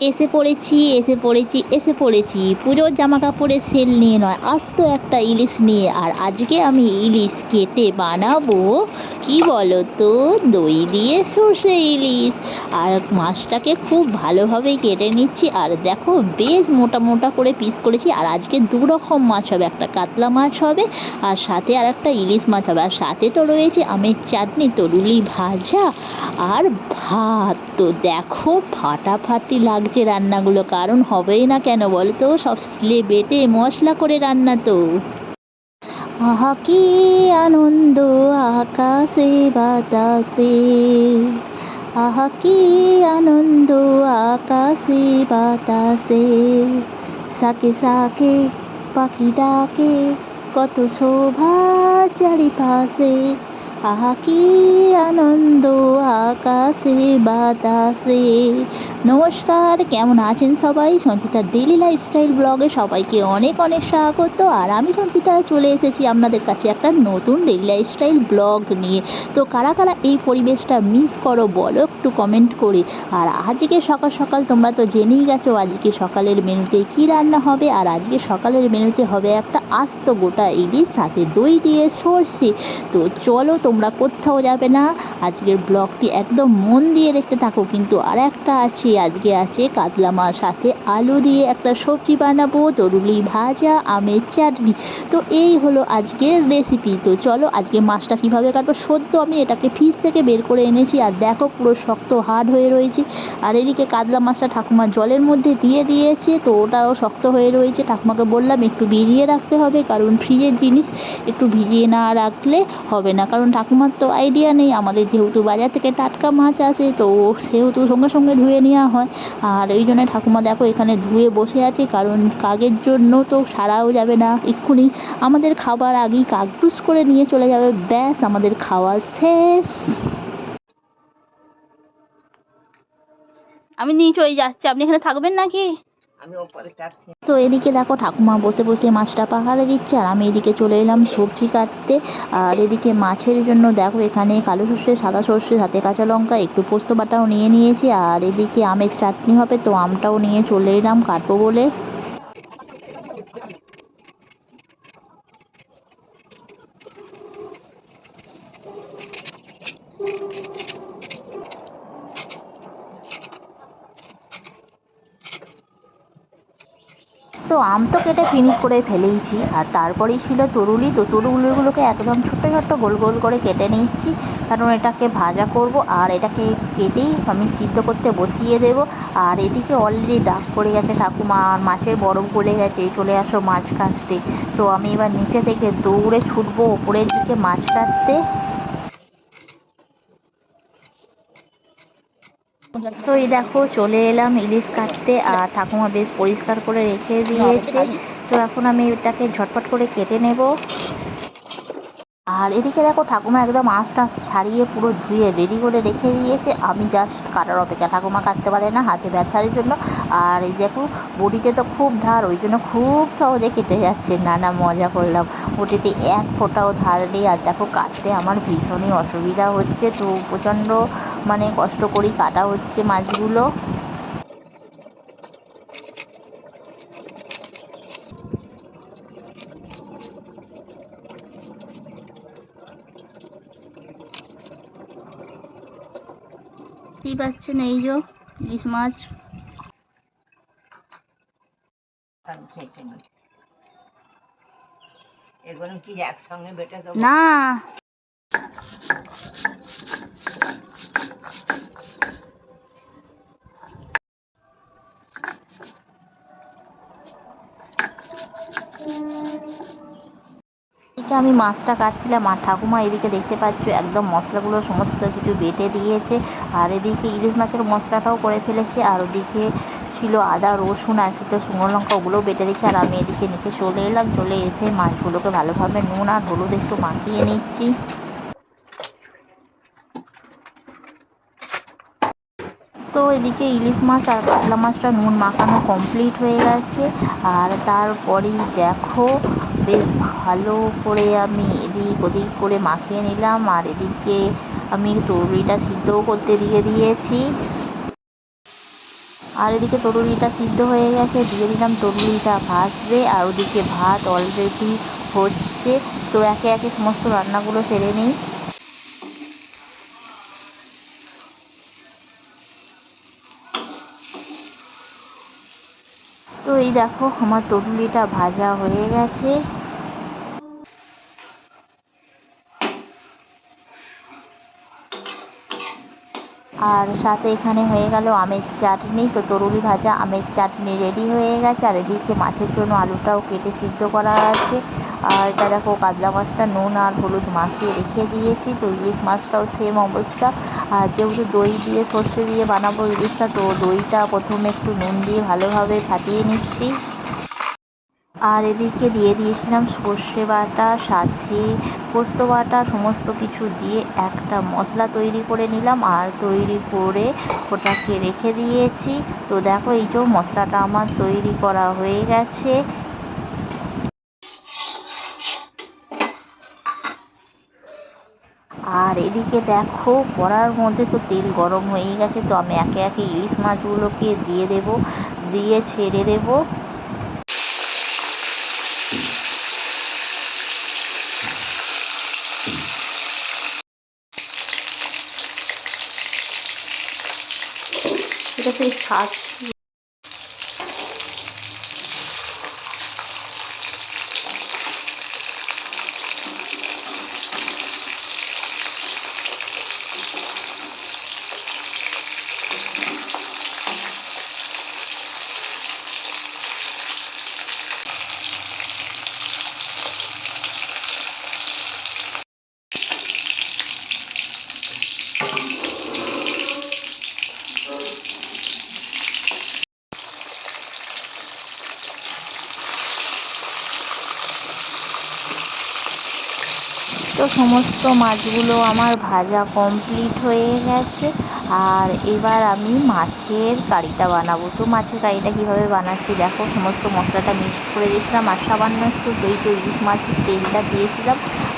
এসে পড়েছি এসে পড়েছি এসে পড়েছি। পুজোর জামা কাপড়ের সেল নিয়ে নয়, আস্ত একটা ইলিশ নিয়ে। আর আজকে আমি ইলিশ কেটে বানাবো। কি বলো তো দই দিয়ে সর্ষে ইলিশ। আর মাছটাকে খুব ভালোভাবে কেটে নিচ্ছি। আর দেখো, বেশ মোটা মোটা করে পিস করেছি। আর আজকে দু রকম মাছ হবে। একটা কাতলা মাছ হবে, আর সাথে আর একটা ইলিশ মাছ হবে। আর সাথে তো রয়েছে আমের চাটনি তরুলি ভাজা, আর ভাত। তো দেখো, ফাটাফাটি লাগছে রান্নাগুলো। কারণ হবেই না কেন বলো তো সব শিলে বেটে মশলা করে রান্না তো। আহা কি আনন্দ, আকাশে বাতাসে। আহা কি আনন্দ, আকাশে বাতাসে। সাকে সাকে পাখি ডাকে, কত শোভা চারিপাশে। আহা কি আনন্দ, আকাশে বাতাসে। নমস্কার, কেমন আছেন সবাই? সঞ্চিতার ডেলি লাইফস্টাইল ব্লগে সবাইকে অনেক অনেক স্বাগত। আর আমি সঞ্চিতা, চলে এসেছি আপনাদের কাছে একটা নতুন ডেলি লাইফস্টাইল ব্লগ নিয়ে। তো কারা কারা এই পরিবেশটা মিস করো, বলো একটু কমেন্ট করে। আর আজকে সকাল সকাল তোমরা তো জেনেই গেছো, আজকে সকালের মেনুতে কি রান্না হবে? আর আজকে সকালের মেনুতে হবে একটা আস্ত গোটা ইলিশ, সাথে দই দিয়ে সর্ষে। তো চলো তোমরা কোথাও যাবে না। আজকের ব্লগটি একদম মন দিয়ে দেখতে থাকো, কিন্তু আর একটা আছে, আজকে আছে কাতলা মাছ সাথে আলু দিয়ে একটা সবজি বানাবো, তরুলি ভাজা, আমের চাটনি। তো এই হলো আজকের রেসিপি তো চলো আজকে মাছটা কীভাবে কাটবো? সদ্য আমি এটাকে ফ্রিজ থেকে বের করে এনেছি, আর দেখো পুরো শক্ত হার্ড হয়ে রয়েছে। আর এদিকে কাতলা মাছটা ঠাকুমা জলের মধ্যে দিয়ে দিয়েছে, তো ওটাও শক্ত হয়ে রয়েছে। ঠাকুমাকে বললাম একটু ভিজিয়ে রাখতে হবে, কারণ ফ্রিজের জিনিস একটু ভিজিয়ে না রাখলে হবে না, কারণ ঠাকুমার তো আইডিয়া নেই আমাদের যেহেতু বাজার থেকে টাটকা মাছ আসে, তো সেহেতু সঙ্গে সঙ্গে ধুয়ে নেওয়া হয়। আর এই জন্য ঠাকুমা দেখো এখানে ধুয়ে বসে আছে, কারণ কাকের জন্য তো সারাও যাবে না এক্ষুনি। আমাদের খাবার আগেই কাক কাকটুস করে নিয়ে চলে যাবে, ব্যাস আমাদের খাওয়া শেষ। আমি নিচে ওই যাচ্ছি, আপনি এখানে থাকবেন নাকি? তো এদিকে দেখো ঠাকুমা বসে বসে মাছটা পাহাড়ে দিচ্ছে, আর আমি এদিকে চলে এলাম সবজি কাটতে। আর এদিকে মাছের জন্য দেখো এখানে কালো সর্ষে, সাদা সর্ষে হাতে কাঁচা লঙ্কা, একটু পোস্ত বাটাও নিয়ে নিয়েছি। আর এদিকে আমের চাটনি হবে, তো আমটাও নিয়ে চলে এলাম কাটবো বলে। তো কেটে ফিনিশ করে ফেলেইছি। আর তারপরেই ছিল তরুলি। তো তরুলিগুলোকে একদম ছোট্ট ছোট্ট গোল গোল করে কেটে নিচ্ছি। কারণ এটাকে ভাজা করব আর এটাকে কেটেই আমি সিদ্ধ করতে বসিয়ে দেব। আর এদিকে অলরেডি ডাক পড়ে গেছে। ঠাকুমা আর মাছের বরফ গলে গেছে। চলে আসো মাছ কাটতে। তো আমি এবার নিচে থেকে দৌড়ে ছুটবো। ওপরের দিকে মাছ কাটতে। তো এই দেখো, চলে এলাম ইলিশ কাটতে আর ঠাকুমা বেশ পরিষ্কার করে রেখে দিয়েছে। তো এখন আমি এটাকে ঝটপট করে কেটে নেব। আর এদিকে দেখো ঠাকুমা একদম আঁশ টাঁশ ছাড়িয়ে পুরো ধুয়ে রেডি করে রেখে দিয়েছে। আমি জাস্ট কাটার অপেক্ষা ঠাকুমা কাটতে পারে না, হাতে ব্যথার জন্য। আর এই দেখো, বটিতে তো খুব ধার, ওই জন্য খুব সহজে কেটে যাচ্ছে। না না, মজা করলাম। বটিতে এক ফোঁটাও ধার নেই। আর দেখো, কাটতে আমার ভীষণই অসুবিধা হচ্ছে। তো প্রচণ্ড মানে কষ্ট করেই কাটা হচ্ছে মাছগুলো। কি পাচ্ছেন এই যে ইলিশ মাছ। না। এদিকে আমি মাছটা কাটছিলাম আর ঠাকুমা এদিকে দেখতে পাচ্ছ একদম মশলাগুলো সমস্ত কিছু বেটে দিয়েছে। আর এদিকে ইলিশ মাছের মশলাটাও করে ফেলেছে। আর ওদিকে ছিল আদা, রসুন আছে তো শুকনো লঙ্কা ওগুলোও বেটে দিয়েছে। আর আমি এদিকে নিচে চলে এলাম। চলে এসে মাছগুলোকে ভালোভাবে নুন আর হলুদ একটু মাখিয়ে নিচ্ছি। তো এদিকে ইলিশ মাছ আর কাতলা মাছটা নুন মাখানো কমপ্লিট হয়ে গেছে। আর তারপরেই দেখো বেশ ভালো করে আমি এদিক ওদিক করে মাখিয়ে নিলাম, আর এদিকে আমি তরুলিটা সিদ্ধও করতে দিয়ে দিয়েছি। আর এদিকে তরুলিটা সিদ্ধ হয়ে গেছে, দিয়ে দিলাম তরুলিটা ভাজবে আর ওদিকে ভাত অলরেডি হচ্ছে। তো একে একে সমস্ত রান্নাগুলো সেরে নিই। তো এই দেখো, আমার তরুলিটা ভাজা হয়ে গেছে। আর সাথে এখানে হয়ে গেল আমের চাটনি। তো তরুলি ভাজা আমের চাটনি রেডি হয়ে গেছে। আর এদিকে মাছের জন্য আলুটাও কেটে সিদ্ধ করা আছে। আর এটা দেখো কাতলা মাছটা নুন আর হলুদ মাখিয়ে রেখে দিয়েছি। তো ইলিশ মাছটাও সেম অবস্থা। আর যেহেতু দই দিয়ে সর্ষে দিয়ে বানাবো ইলিশটা, তো দইটা প্রথমে একটু নুন দিয়ে ভালোভাবে ফাটিয়ে নিচ্ছি। আর এদিকে দিয়ে দিয়েছিলাম সর্ষে বাটা, সাথে পোস্ত বাটা, সমস্ত কিছু দিয়ে একটা মশলা তৈরি করে নিলাম। আর তৈরি করে ওটাকে রেখে দিয়েছি। তো দেখো, এই যে মশলাটা আমার তৈরি করা হয়ে গেছে। আর এদিকে দেখো, কড়ার মধ্যে তো তেল গরম হয়ে গেছে, তো আমি একে একে ইলিশ মাছগুলোকে দিয়ে দেব, দিয়ে ছেড়ে দেবো এটা সেই স্বাদ তো সমস্ত মাছগুলো আমার ভাজা কমপ্লিট হয়ে গেছে। আর এবার আমি মাছের কারিটা বানাবো। তো মাছের কারিটা কীভাবে বানাচ্ছি? দেখো, সমস্ত মশলাটা মিক্স করে দিয়েছিলাম আর সামান্য একটু দই তো ইলিশ মাছের তেলটা দিয়েছিলাম।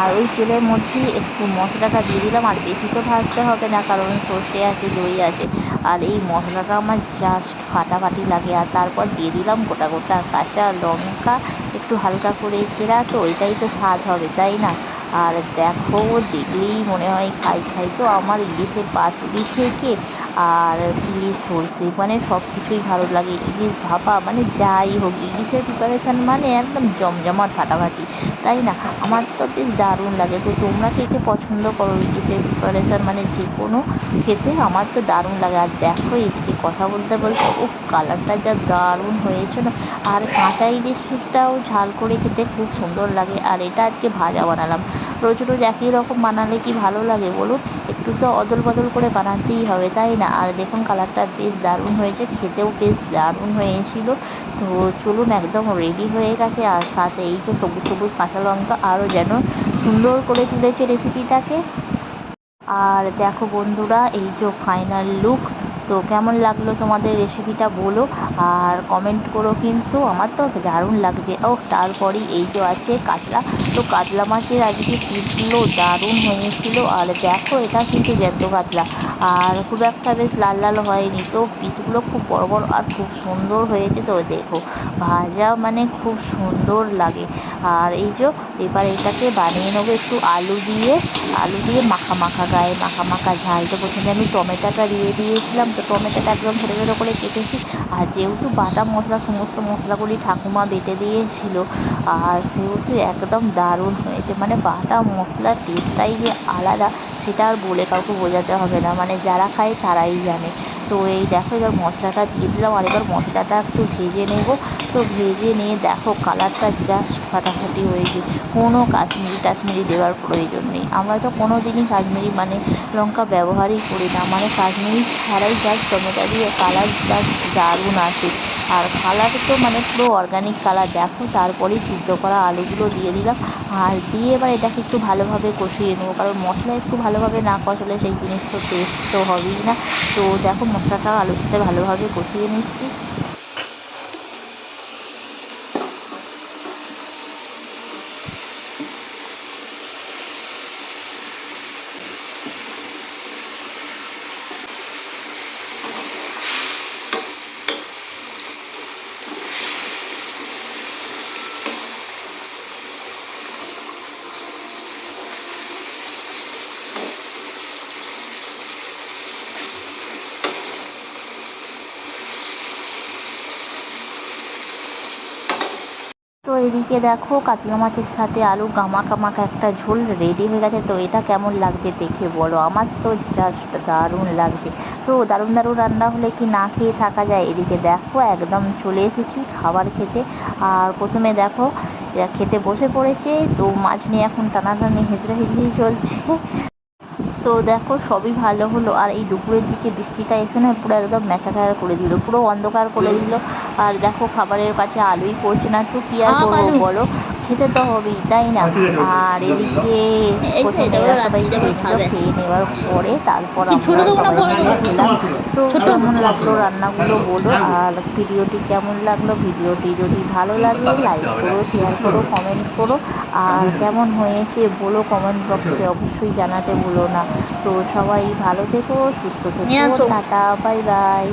আর ওই তেলের মধ্যেই একটু মশলাটা দিয়ে দিলাম। আর বেশি তো ভাজতে হবে না, কারণ সর্ষে আছে, দই আছে। আর এই মশলাটা আমার জাস্ট ফাটাফাটি লাগে। আর তারপর দিয়ে দিলাম গোটা গোটা কাঁচা লঙ্কা, একটু হালকা করে চেরা। তো ওইটাই তো স্বাদ হবে, তাই না? আর দেখো দেখলেই মনে হয় খাই খাই তো আমার ইলিশের পাতুরি থেকে আর ইলিশ সর্ষে মানে সব কিছুই ভালো লাগে। ইলিশ ভাপা মানে যাই হোক, ইলিশের প্রিপারেশান মানে একদম জমজমাট ফাটাফাটি, তাই না? আমার তো বেশ দারুণ লাগে। তো তোমরা কে কে পছন্দ করো ইলিশের প্রিপারেশান মানে যে কোনো খেতে আমার তো দারুণ লাগে। আর দেখো এদিকে কথা বলতে বলতে, ও কালারটা যা দারুণ হয়েছে না। আর কাঁচা ইলিশটাও ঝাল করে খেতে খুব সুন্দর লাগে। আর এটা আজকে ভাজা বানালাম। রোজ রোজ একই রকম বানালে কি ভালো লাগে বলুন? একটু তো অদল বদল করে বানাতেই হবে, তাই না? আর দেখুন কালারটা বেশ দারুণ হয়েছে, খেতেও বেশ দারুণ হয়েছিল। তো চলুন একদম রেডি হয়ে গেছে, আর সাথে এই তো সবুজ সবুজ কাঁচা লঙ্কা আরও যেন সুন্দর করে তুলেছে রেসিপিটাকে আর দেখো বন্ধুরা, এই যে ফাইনাল লুক তো কেমন লাগল তোমাদের রেসিপিটা বলো, আর কমেন্ট করো কিন্তু, আমার তো দারুণ লাগছে। ও, তারপরেই এই যে আছে কাতলা। তো কাতলা মাছের আজকে পিসগুলো দারুণ হয়েছিল, আর দেখো এটা কিন্তু জ্যান্ত কাতলা। আর খুব একটা বেশ লাল লাল হয়নি, তো পিসগুলো খুব বড় বড় আর খুব সুন্দর হয়েছে, তো দেখো, ভাজা মানে খুব সুন্দর লাগে। আর এই যে, এবার এটাকে বানিয়ে নেব একটু আলু দিয়ে। আলু দিয়ে মাখা মাখা গায়ে মাখা মাখা ঝাল। তো প্রথমে আমি টমেটোটা দিয়ে দিয়েছিলাম। তো টমেটোটা একদম ছোটো ছোটো করে কেটেছি। আর যেহেতু বাটা মশলা, সমস্ত মশলাগুলি ঠাকুমা বেটে দিয়েছিল, আর সেহেতু একদম দারুণ হয়েছে। মানে বাটা মশলার টেস্টটাই যে আলাদা, সেটা আর বলে কাউকে বোঝাতে হবে না। মানে যারা খায় তারাই জানে। তো এই দেখো এবার মশলাটা দিয়ে দিলাম, আর এবার মশলাটা একটু ভেজে নেব। তো ভেজে নিয়ে দেখো কালারটা জাস্ট ফাটাফাটি হয়েছে। কোনো কাশ্মীরি টাশ্মীরি দেওয়ার প্রয়োজন নেই। আমরা তো কোনো দিনই কাশ্মীরি মানে লঙ্কা ব্যবহারই করি না। মানে কাশ্মীরি ছাড়াই জাস্ট টমেটো দিয়ে কালার জাস্ট দারুণ আসে। আর কালার তো মানে পুরো অর্গ্যানিক কালার। দেখো তারপরেই সিদ্ধ করা আলুগুলো দিয়ে দিলাম। আর দিয়ে এবার এটাকে একটু ভালোভাবে কষিয়ে নেব। কারণ মশলা একটু ভালোভাবে না কষালে সেই জিনিস তো টেস্ট তো হবেই না। তো দেখো মশলাটা আলুর সাথে ভালোভাবে কষিয়ে নিচ্ছি। এদিকে দেখো, কাতলা মাছের সাথে আলু গামাকা মাখা একটা ঝোল রেডি হয়ে গেছে। তো এটা কেমন লাগছে দেখে বলো? আমার তো জাস্ট দারুণ লাগছে। তো দারুণ দারুণ রান্না হলে কি না খেয়ে থাকা যায়? এদিকে দেখো, একদম চলে এসেছি খাবার খেতে। আর প্রথমে দেখো, খেতে বসে পড়েছে। তো মাছ নিয়ে এখন টানাটানি হেঁচড়ে হেঁচড়ে চলছে। তো দেখো সবই ভালো হলো। আর এই দুপুরের দিকে বৃষ্টিটা এসে না পুরো একদম ম্যাচাকার করে দিল পুরো অন্ধকার করে দিল। আর দেখো খাবারের কাছে আলুই পড়ছে না তো কি আর করব বলো? খেতে তো হবেই তাই না? আর এদিকে খেয়ে নেওয়ার পরে তারপর? খেলাম। তো ছোট? কেমন লাগল রান্নাগুলো বলো আর ভিডিওটি কেমন লাগল? ভিডিওটি যদি ভালো লাগে লাইক করো শেয়ার করো কমেন্ট করো। আর কেমন হয়েছে বলো কমেন্ট বক্সে অবশ্যই জানাতে ভুলো না। তো সবাই ভালো থেকো সুস্থ থেকো। Tata bye bye